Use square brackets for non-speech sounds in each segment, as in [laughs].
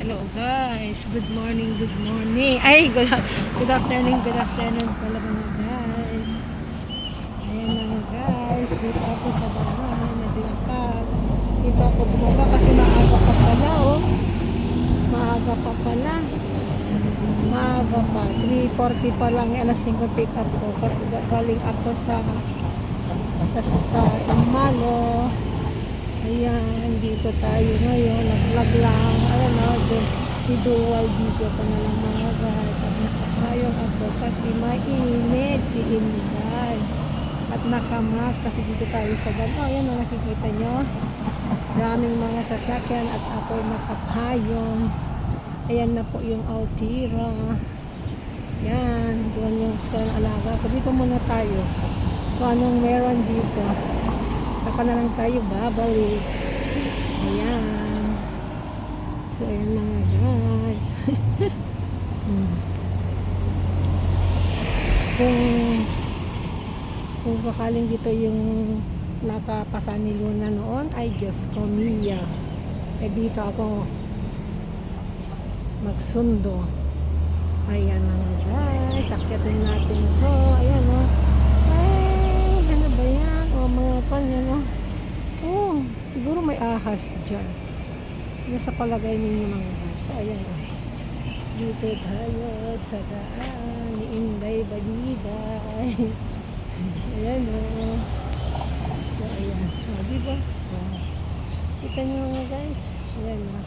Hello guys, good morning, good morning. Ay, good, good afternoon, good afternoon pala mga guys. Ayan mga guys, dito ako sa bahay, naglakad. Dito ako bumaba kasi maaga pa pala oh. Maaga pa pala. Maaga pa, 3.40 pa lang, eh, alas 5 pick up ko. Galing ako sa sa sa, sa Malo. Ayan, dito tayo ngayon. Nag-vlog lang. Ayan o, dual video ko na lang mga guys. At nakakayong ako kasi mainit si Inday. At nakamas kasi dito tayo sa. Ayan o, nakikita nyo. Maraming mga sasakyan at ako'y nakapayong. Ayan na po yung Altira. Yan, doon yung gusto ng alaga ko. Dito muna tayo. Kung anong meron dito. Saka na lang tayo babalik. Ayan. So, ayan mga guys. [laughs] Hmm. kung kung sakaling dito yung nakapasa ni Luna noon, ay Diyos ko, Mia. Eh dito ako magsundo. Ayan mga guys. Akyatin natin to. Ayan o. Ay, ano ba yan? O mga pan yan o. Oh, siguro may ahas dyan. Ano sa palagay ninyo mga guys? Ayan. Dito tayo sa daan ni Inday Baliday. [laughs] ayan o. So, ayan. O, diba? Kita nyo mga guys? Ayan o.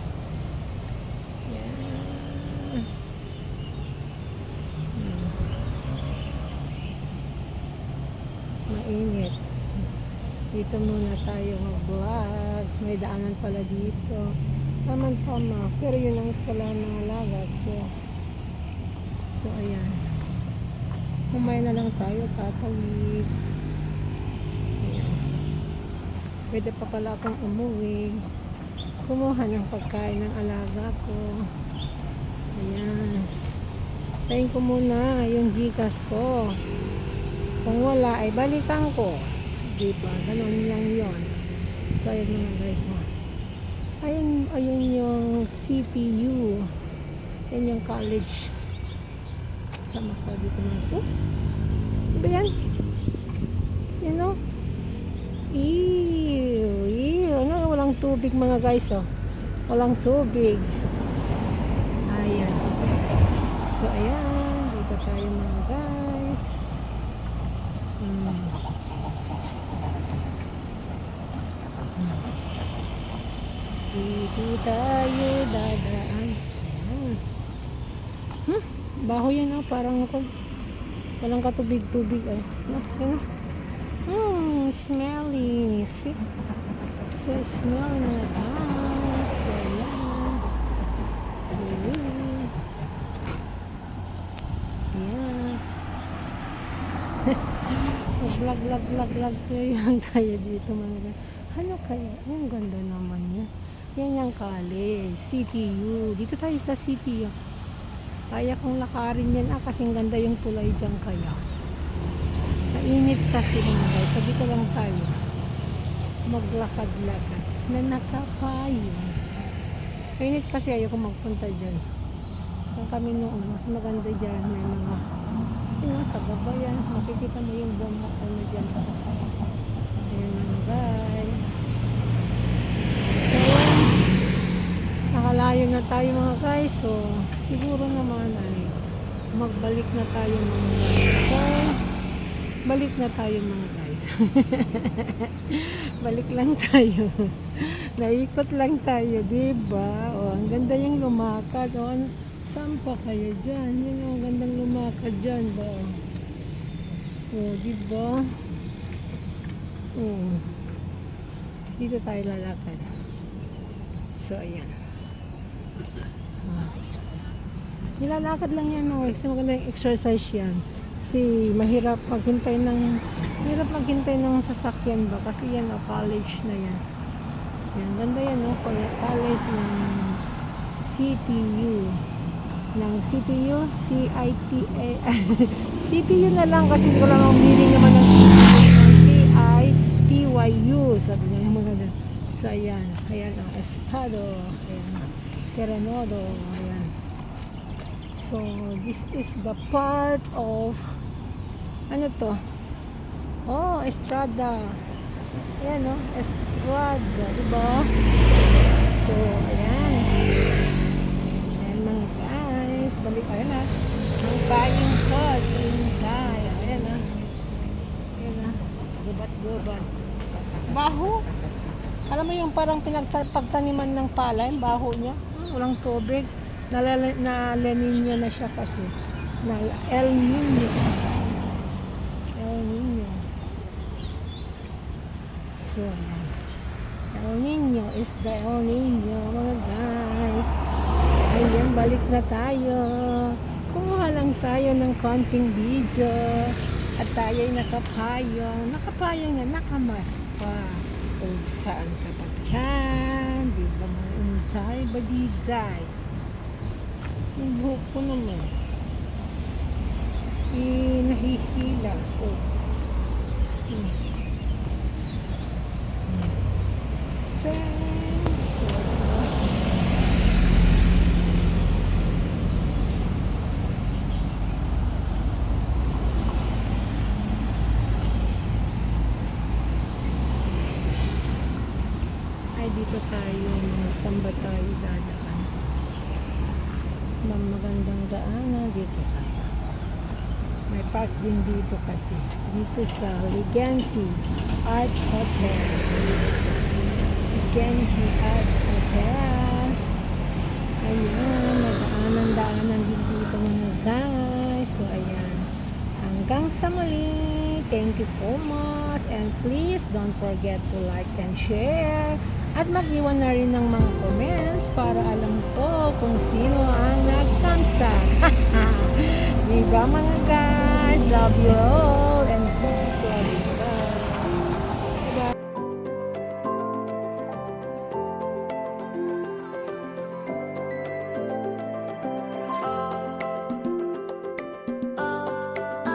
Hmm. Mainit. Dito muna tayo mag-vlog. May daanan pala dito. Tama-tama. Pero yun ang eskalahan ng alaga ko. So, ayan. Umay na lang tayo. Tatawid. Ayan. Pwede pa pala akong umuwi. Kumuha ng pagkain ng alaga ko. Ayan. Tayin ko muna yung gikas ko. Kung wala, ay balikan ko. Diba? Ganun lang yon. So, ayun mga guys. Oh. Ayun, ayun yung CPU. Yan yung college. Sa Macau dito na ito. Ano ba yan? You know? Ew, ew. Ano, walang tubig mga guys, oh. Walang tubig. Ayan. So, ayan. Dito tayo mga guys. Hmm. Dito tayo dadaan. Ayan. Hmm, baho yan ah. Parang ako. Walang katubig-tubig ay. No, yun ah. Hmm, smelly. See? So, smelly mga guys. So, ayan. So, ayan. Ayan. vlog, vlog, vlog, vlog ko yan tayo dito mga. Ano kaya? Ang ganda naman yan. Yan yung college. CTU. Dito tayo sa CTU. Kaya kong lakarin yan ah, kasing ganda yung tulay dyan kaya. Mainit kasi mga guys. Sabi ko lang tayo. Maglakad-lakad. Na nakapayo. Mainit kasi ayoko magpunta dyan. Kung kami noon, mas maganda dyan. May mga yun sa baba yan. Makikita mo yung buong ano dyan. Ayan guys. So, ayan. Nakalayo na tayo mga guys. So, siguro naman ay magbalik na tayo mga guys. Balik na tayo mga guys. [laughs] Balik lang tayo. [laughs] Naikot lang tayo, diba? O, ang ganda yung lumakad. O, ano, saan pa kayo dyan? Yun yung gandang lumakad dyan ba? O, diba? O, dito tayo lalakad. So, ayan. Ah. Nilalakad lang yan, no? Kasi magandang exercise yan. Kasi mahirap maghintay ng mahirap maghintay ng sasakyan ba? Kasi yan, oh, college na yan. Yan, ganda yan, no? College ng CPU. Ng CPU, C-I-T-A. [laughs] CPU na lang kasi hindi ko lang ang meaning naman ng C-I-T-Y-U. Sabi niya yung mga ganun. So, ayan. Ayan ang estado. Ayan. Terenodo. Ayan. So, this is the part of ano to? Oh, Estrada. Ayan, no? Estrada, di ba? So, ayan. Ayan mga guys. Balik, ayan na. Ang buying ko, sintay. Ayan na. Ayan na. Gubat-gubat. Baho. Alam mo yung parang pinagpagtaniman ng palay, baho niya. Ah, walang tubig. Nalala, na siya kasi. Na El Nino. El Nino. So, ayan. El Nino is the El Nino, mga guys. Ayan, balik na tayo. Kuha lang tayo ng konting video. At tayo'y nakapayong. Nakapayong na nakamas pa. Kung saan ka ba dyan? Di ba mga untay baliday? Yung buhok ko naman. Eh, nahihila ko. Hmm. Thank you. ay dito tayo saan ba tayo dadaan. Ma'am, magandang daanan dito tayo. May park din dito kasi dito sa Legacy Art Hotel. Legacy Art Hotel. Ayan nadaanan-daanan din dito mga guys. So ayan. Hanggang sa muli. Thank you so much. And please don't forget to like and share at mag-iwan na rin ng mga comments para alam ko kung sino ang nagkamsa. [laughs] diba mga guys? Love you all.